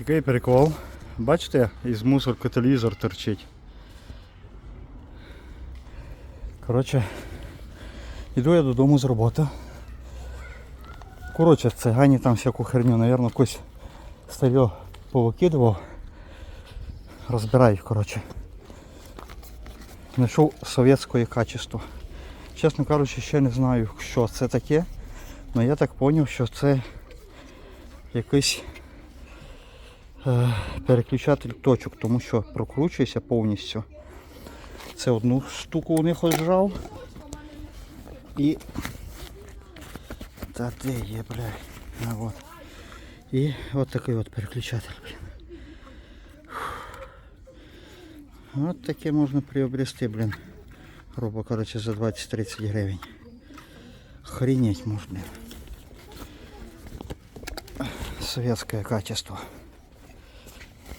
Такий прикол. Бачите, із мусорки телевізор торчить. Коротше, іду я додому з роботи. Коротше, цигані там всяку херню, наверное, якось старьо повикидував. Розбирають, коротше. Знайшов совєтське качество. Чесно кажучи, ще не знаю, що це таке. Але я так зрозумів, що це якийсь переключатель точок, тому що прокручується повністю. Це одну штуку у них ожрав. І. Та де є, бля. А, от. І от такий от переключатель, блін. От таке можна приобрести, блін. Грубо короче, за 20-30 гривень. Охренеть можно. Советское качество.